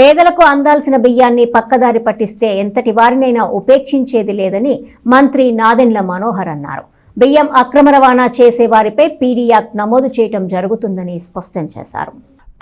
పేదలకు అందాల్సిన బియ్యాన్ని పక్కదారి పట్టిస్తే ఎంతటి వారినైనా ఉపేక్షించేది లేదని మంత్రి నాదెండ్ల మనోహర్ అన్నారు. బియ్యం అక్రమ రవాణా చేసే వారిపై పీడీ యాక్ట్ నమోదు చేయటం జరుగుతుందని స్పష్టం చేశారు.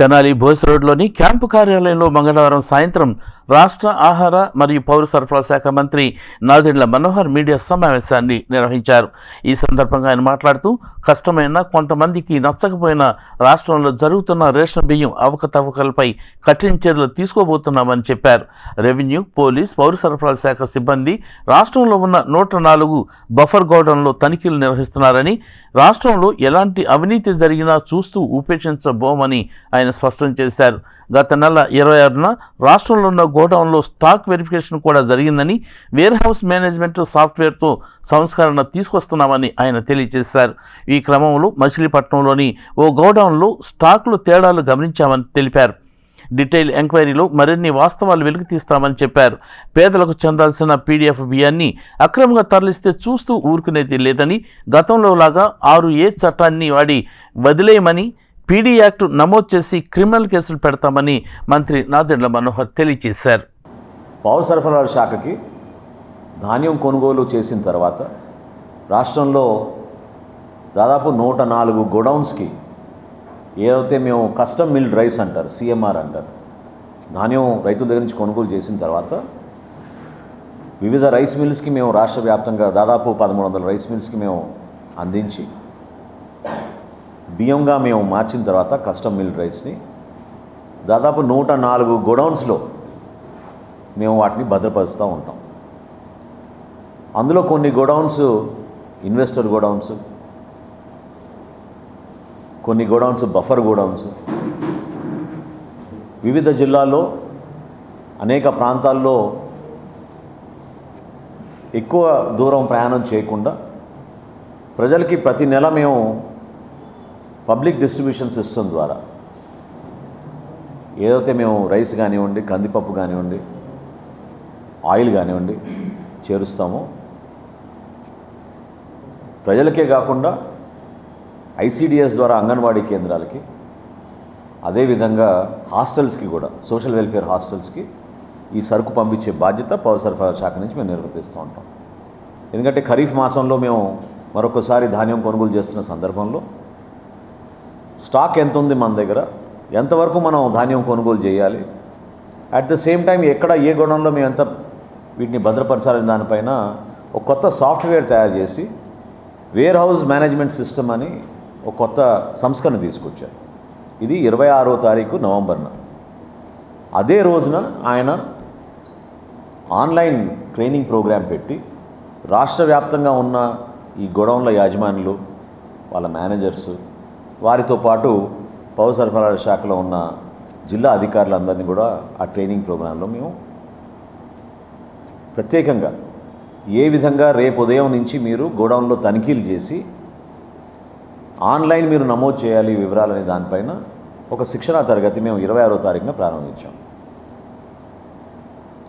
తెనాలి బోస్ రోడ్లోని క్యాంపు కార్యాలయంలో మంగళవారం సాయంత్రం రాష్ట్ర ఆహార మరియు పౌర సరఫరా శాఖ మంత్రి నాదెండ్ల మనోహర్ మీడియా సమావేశాన్ని నిర్వహించారు. ఈ సందర్భంగా ఆయన మాట్లాడుతూ కష్టమైన కొంతమందికి నచ్చకపోయిన రాష్ట్రంలో జరుగుతున్న రేషన్ బియ్యం అవకతవకలపై కఠిన చర్యలు తీసుకోబోతున్నామని చెప్పారు. రెవెన్యూ పోలీస్ పౌర సరఫరా శాఖ సిబ్బంది రాష్ట్రంలో ఉన్న నూట నాలుగు బఫర్ గోడౌన్లో తనిఖీలు నిర్వహిస్తున్నారని రాష్ట్రంలో ఎలాంటి అవినీతి జరిగినా చూస్తూ ఉపేక్షించబోమని ఆయన స్పష్టం చేశారు. గత నెల ఇరవై ఆరున రాష్ట్రంలో ఉన్న గోడౌన్లో స్టాక్ వెరిఫికేషన్ కూడా జరిగిందని వేర్హౌస్ మేనేజ్మెంట్ సాఫ్ట్వేర్తో సంస్కరణ తీసుకొస్తున్నామని ఆయన తెలియజేశారు. ఈ క్రమంలో మచిలీపట్నంలోని ఓ గోడౌన్లో స్టాక్లు తేడాలు గమనించామని తెలిపారు. డీటెయిల్ ఎంక్వైరీలో మరిన్ని వాస్తవాలు వెలికి తీస్తామని చెప్పారు. పేదలకు చెందాల్సిన పీడీఎఫ్ బియ్యాన్ని అక్రమంగా తరలిస్తే చూస్తూ ఊరుకునేది లేదని గతంలో లాగా ఆరు ఏ చట్టాన్ని వాడి వదిలేయమని పీడీ యాక్ట్ నమోదు చేసి క్రిమినల్ కేసులు పెడతామని మంత్రి నాదెండ్ల మనోహర్ తెలియజేశారు. పౌర సరఫరాల శాఖకి ధాన్యం కొనుగోలు చేసిన తర్వాత రాష్ట్రంలో దాదాపు నూట నాలుగు గోడౌన్స్కి ఏదైతే మేము కస్టమ్ మిల్డ్ రైస్ అంటారు సిఎంఆర్ అంటారు ధాన్యం రైతుల దగ్గర నుంచి కొనుగోలు చేసిన తర్వాత వివిధ రైస్ మిల్స్కి మేము రాష్ట్ర వ్యాప్తంగా దాదాపు పదమూడు వందల రైస్ మిల్స్కి మేము అందించి బియ్యంగా మేము మార్చిన తర్వాత కస్టమ్ మిల్డ్ రైస్ని దాదాపు నూట నాలుగు గోడౌన్స్లో మేము వాటిని భద్రపరుస్తూ ఉంటాం. అందులో కొన్ని గోడౌన్స్ ఇన్వెస్టర్ గోడౌన్స్ కొన్ని గోడౌన్స్ బఫర్ గోడౌన్స్ వివిధ జిల్లాల్లో అనేక ప్రాంతాల్లో ఎక్కువ దూరం ప్రయాణం చేయకుండా ప్రజలకి ప్రతి నెల మేము పబ్లిక్ డిస్ట్రిబ్యూషన్ సిస్టమ్ ద్వారా. ఏదైతే మేము రైస్ కానివ్వండి కందిపప్పు కానివ్వండి ఆయిల్ కానివ్వండి చేరుస్తామో ప్రజలకే కాకుండా ఐసీడిఎస్ ద్వారా అంగన్వాడీ కేంద్రాలకి అదేవిధంగా హాస్టల్స్కి కూడా సోషల్ వెల్ఫేర్ హాస్టల్స్కి ఈ సరుకు పంపించే బాధ్యత పౌర సరఫరా శాఖ నుంచి మేము నిర్వర్తిస్తూ ఉంటాం. ఎందుకంటే ఖరీఫ్ మాసంలో మేము మరొకసారి ధాన్యం కొనుగోలు చేస్తున్న సందర్భంలో స్టాక్ ఎంత ఉంది మన దగ్గర? ఎంతవరకు మనం ధాన్యం కొనుగోలు చేయాలి? అట్ ద సేమ్ టైం ఎక్కడ ఏ గొడవలో మేము ఎంత వీటిని భద్రపరచాలని దానిపైన ఒక కొత్త సాఫ్ట్వేర్ తయారు చేసి వేర్ హౌస్ మేనేజ్మెంట్ సిస్టమ్ అని ఒక కొత్త సంస్కరణ తీసుకొచ్చారు. ఇది ఇరవై ఆరో తారీఖు నవంబర్న. అదే రోజున ఆయన ఆన్లైన్ ట్రైనింగ్ ప్రోగ్రాం పెట్టి రాష్ట్ర వ్యాప్తంగా ఉన్న ఈ గొడౌన్ల యాజమానులు వాళ్ళ మేనేజర్స్ వారితో పాటు పౌర సరఫరాల శాఖలో ఉన్న జిల్లా అధికారులందరినీ కూడా ఆ ట్రైనింగ్ ప్రోగ్రాంలో మేము ప్రత్యేకంగా ఏ విధంగా రేపు ఉదయం నుంచి మీరు గోడౌన్లో తనిఖీలు చేసి ఆన్లైన్ మీరు నమోదు చేయాలి వివరాలనే దానిపైన ఒక శిక్షణా తరగతి మేము ఇరవై ఆరో తారీఖున ప్రారంభించాం.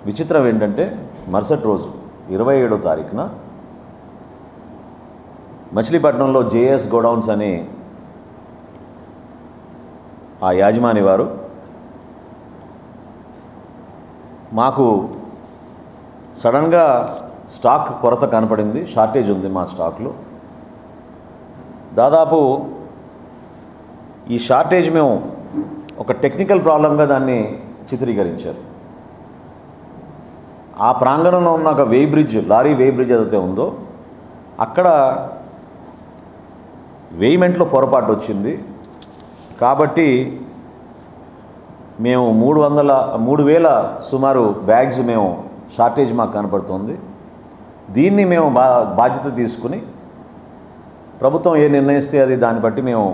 విచిత్రం ఏంటంటే మరుసటి రోజు ఇరవై ఏడో తారీఖున మచిలీపట్నంలో జేఎస్ గోడౌన్స్ అనే ఆ యాజమాని వారు మాకు సడన్గా స్టాక్ కొరత కనపడింది షార్టేజ్ ఉంది మా స్టాక్లో. దాదాపు ఈ షార్టేజ్ మేము ఒక టెక్నికల్ ప్రాబ్లంగా దాన్ని చిత్రీకరించారు. ఆ ప్రాంగణంలో ఉన్న ఒక weigh bridge lorry weigh bridge ఏదైతే ఉందో అక్కడ వేయిమెంట్లో పొరపాటు వచ్చింది. కాబట్టి మేము మూడు వందల మూడు వేల సుమారు బ్యాగ్స్ మేము షార్టేజ్ మాకు కనపడుతుంది. దీన్ని మేము బా బాధ్యత తీసుకుని ప్రభుత్వం ఏ నిర్ణయిస్తే అది దాన్ని బట్టి మేము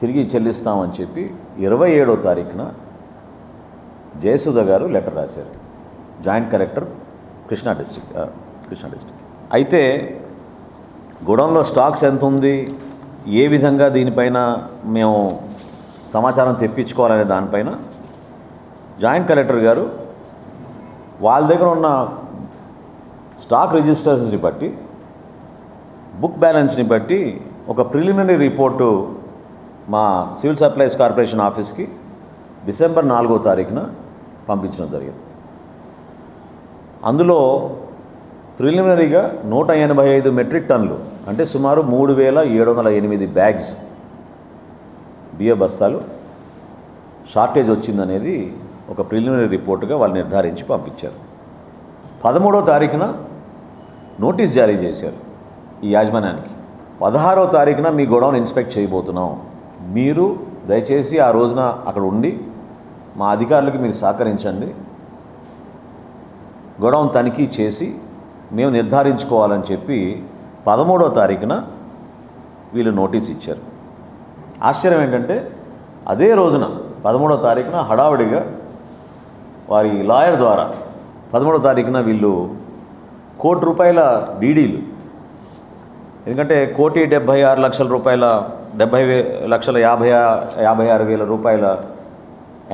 తిరిగి చెల్లిస్తామని చెప్పి ఇరవై ఏడో తారీఖున జయసుధ గారు లెటర్ రాశారు. Joint collector Krishna district Krishna district అయితే గోడౌన్లో స్టాక్స్ ఎంత ఉంది? ఏ విధంగా దీనిపైన మేము సమాచారం తెప్పించుకోవాలనే దానిపైన జాయింట్ కలెక్టర్ గారు వాళ్ళ దగ్గర ఉన్న స్టాక్ రిజిస్టర్స్ని బట్టి బుక్ బ్యాలెన్స్ని బట్టి ఒక ప్రిలిమినరీ రిపోర్టు మా సివిల్ సప్లైస్ కార్పొరేషన్ ఆఫీస్కి డిసెంబర్ నాలుగో తారీఖున పంపించడం జరిగింది. అందులో ప్రిలిమినరీగా నూట ఎనభై ఐదు మెట్రిక్ టన్నులు అంటే సుమారు మూడు వేల ఏడు వందల ఎనిమిది బ్యాగ్స్ బియ్య బస్తాలు షార్టేజ్ వచ్చిందనేది ఒక ప్రిలిమినరీ రిపోర్టుగా వాళ్ళు నిర్ధారించి పంపించారు. పదమూడో తారీఖున నోటీస్ జారీ చేశారు ఈ యాజమాన్యానికి. పదహారో తారీఖున మీ గొడవను ఇన్స్పెక్ట్ చేయబోతున్నాం. మీరు దయచేసి ఆ రోజున అక్కడ ఉండి మా అధికారులకు మీరు సహకరించండి. గొడవను తనిఖీ చేసి మేము నిర్ధారించుకోవాలని చెప్పి పదమూడో తారీఖున వీళ్ళు నోటీస్ ఇచ్చారు. ఆశ్చర్యం ఏంటంటే అదే రోజున పదమూడో తారీఖున హడావిడిగా వారి లాయర్ ద్వారా పదమూడో తారీఖున వీళ్ళు కోటి రూపాయల డీడీలు. ఎందుకంటే కోటి డెబ్భై ఆరు లక్షల రూపాయల డెబ్భై వే లక్షల యాభై యాభై ఆరు వేల రూపాయల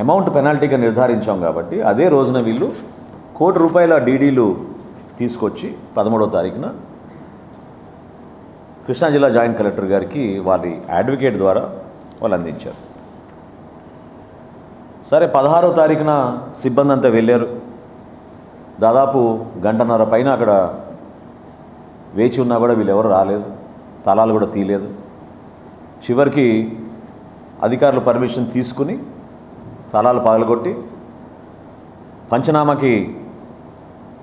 అమౌంట్ పెనాల్టీగా నిర్ధారించాం కాబట్టి అదే రోజున వీళ్ళు కోటి రూపాయల డీడీలు తీసుకొచ్చి పదమూడో తారీఖున కృష్ణా జిల్లా జాయింట్ కలెక్టర్ గారికి వారి అడ్వకేట్ ద్వారా వాళ్ళు అందించారు. సరే పదహారో తారీఖున సిబ్బంది అంతా వెళ్ళారు. దాదాపు గంటన్నర పైన అక్కడ వేచి ఉన్నా కూడా వీళ్ళు ఎవరు రాలేదు. తలాలు కూడా తీయలేదు. చివరికి అధికారులు పర్మిషన్ తీసుకుని తలాలు పగలగొట్టి పంచనామాకి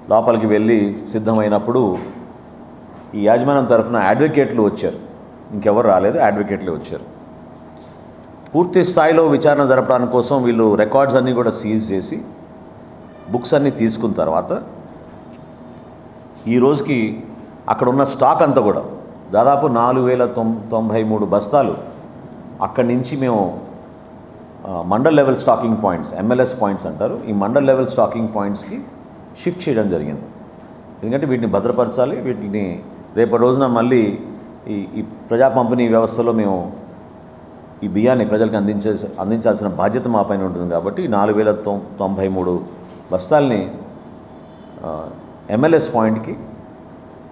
లోపలికి వెళ్ళి సిద్ధమైనప్పుడు ఈ యాజమాన్యం తరఫున అడ్వకేట్లు వచ్చారు. ఇంకెవరు రాలేదు అడ్వకేట్లే వచ్చారు. పూర్తి స్థాయిలో విచారణ జరపడానికి కోసం వీళ్ళు రికార్డ్స్ అన్నీ కూడా సీజ్ చేసి బుక్స్ అన్నీ తీసుకున్న తర్వాత ఈ రోజుకి అక్కడ ఉన్న స్టాక్ అంతా కూడా దాదాపు నాలుగు వేల తొం తొంభై మూడు బస్తాలు అక్కడి నుంచి మేము mandal level stocking points MLS points అంటారు ఈ మండల్ లెవెల్ స్టాకింగ్ పాయింట్స్కి షిఫ్ట్ చేయడం జరిగింది. ఎందుకంటే వీటిని భద్రపరచాలి వీటిని రేపటి రోజున మళ్ళీ ఈ ఈ ప్రజా పంపిణీ వ్యవస్థలో మేము ఈ బియ్యాన్ని ప్రజలకు అందించే అందించాల్సిన బాధ్యత మా పైన ఉంటుంది కాబట్టి నాలుగు వేల తొం తొంభై మూడు బస్తాల్ని ఎంఎల్ఎస్ పాయింట్కి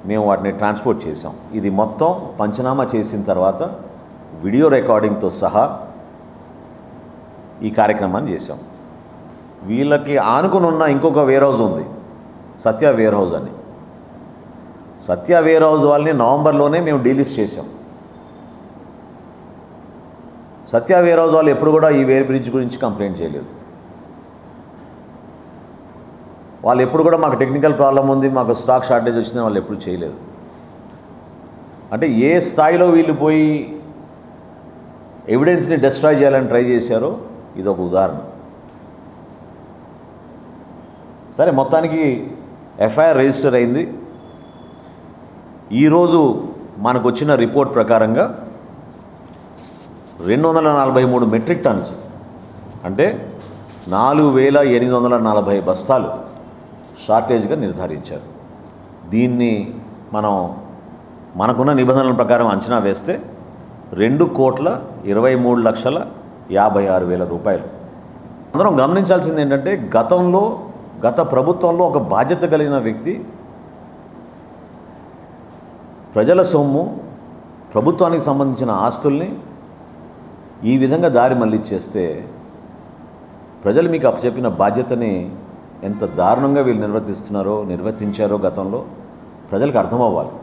మేము వాటిని ట్రాన్స్పోర్ట్ చేసాం ఇది మొత్తం పంచనామా చేసిన తర్వాత వీడియో రికార్డింగ్తో సహా ఈ కార్యక్రమాన్ని చేసాం వీళ్ళకి ఆనుకుని ఉన్న ఇంకొక వేర్ హౌస్ ఉంది సత్య వేర్ హౌస్ అని. సత్య వేర్ హౌస్ వాళ్ళని నవంబర్లోనే మేము డీలిస్ట్ చేసాం సత్య వేర్ హౌస్ వాళ్ళు ఎప్పుడు కూడా ఈ వేర్ బ్రిడ్జ్ గురించి కంప్లైంట్ చేయలేదు. వాళ్ళు ఎప్పుడు కూడా మాకు టెక్నికల్ ప్రాబ్లం ఉంది మాకు స్టాక్ షార్టేజ్ వచ్చింది వాళ్ళు ఎప్పుడు చేయలేదు. అంటే ఏ స్థాయిలో వీళ్ళు పోయి ఎవిడెన్స్ని డిస్ట్రాయ్ చేయాలని ట్రై చేశారో ఇది ఒక ఉదాహరణ. సరే మొత్తానికి ఎఫ్ఐఆర్ రిజిస్టర్ అయింది. ఈరోజు మనకు వచ్చిన రిపోర్ట్ ప్రకారంగా రెండు వందల నలభై మూడు మెట్రిక్ టన్స్ అంటే నాలుగు వేల ఎనిమిది వందల నలభై బస్తాలు షార్టేజ్గా నిర్ధారించారు. దీన్ని మనం మనకున్న నిబంధనల ప్రకారం అంచనా వేస్తే రెండు కోట్ల ఇరవై మూడు లక్షల యాభై ఆరు వేల రూపాయలు. అందరం గమనించాల్సింది ఏంటంటే గతంలో గత ప్రభుత్వంలో ఒక బాధ్యత కలిగిన వ్యక్తి ప్రజల సొమ్ము ప్రభుత్వానికి సంబంధించిన ఆస్తుల్ని ఈ విధంగా దారి మళ్ళిచ్చేస్తే ప్రజలు మీకు అప్పచెప్పిన బాధ్యతని ఎంత దారుణంగా వీళ్ళు నిర్వర్తిస్తున్నారో నిర్వర్తించారో గతంలో ప్రజలకు అర్థమవ్వాలి.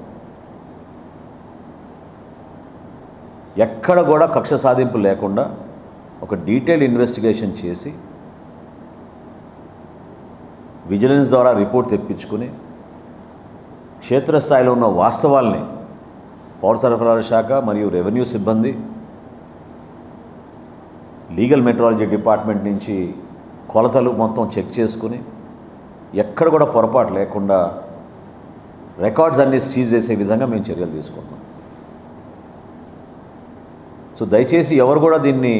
ఎక్కడ కూడా కక్ష సాధింపు లేకుండా ఒక డీటెయిల్ ఇన్వెస్టిగేషన్ చేసి విజిలెన్స్ ద్వారా రిపోర్ట్ తెప్పించుకుని క్షేత్రస్థాయిలో ఉన్న వాస్తవాల్ని పౌర సరఫరాల శాఖ మరియు రెవెన్యూ సిబ్బంది లీగల్ మెట్రాలజీ డిపార్ట్మెంట్ నుంచి కొలతలు మొత్తం చెక్ చేసుకుని ఎక్కడ కూడా పొరపాటు లేకుండా రికార్డ్స్ అన్నీ సీజ్ చేసే విధంగా మేము చర్యలు తీసుకుంటాం సో దయచేసి ఎవరు కూడా దీన్ని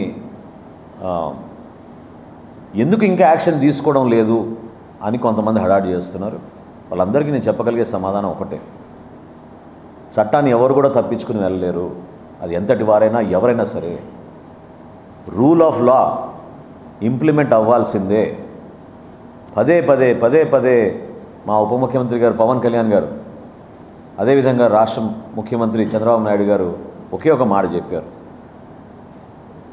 ఎందుకు ఇంకా యాక్షన్ తీసుకోవడం లేదు అని కొంతమంది హడాడి చేస్తున్నారు. వాళ్ళందరికీ నేను చెప్పగలిగే సమాధానం ఒకటే. చట్టాన్ని ఎవరు కూడా తప్పించుకుని వెళ్ళలేరు. అది ఎంతటి వారైనా ఎవరైనా సరే రూల్ ఆఫ్ లా ఇంప్లిమెంట్ అవ్వాల్సిందే. పదే పదే పదే పదే మా ఉప ముఖ్యమంత్రి గారు పవన్ కళ్యాణ్ గారు అదేవిధంగా రాష్ట్ర ముఖ్యమంత్రి చంద్రబాబు నాయుడు గారు ఒకే ఒక మాట చెప్పారు.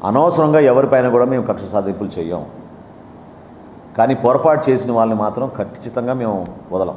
అనవసరంగా ఎవరిపైన కూడా మేము కక్ష సాధింపులు చేయం కానీ పొరపాటు చేసిన వాళ్ళని మాత్రం ఖచ్చితంగా మేము వదలం.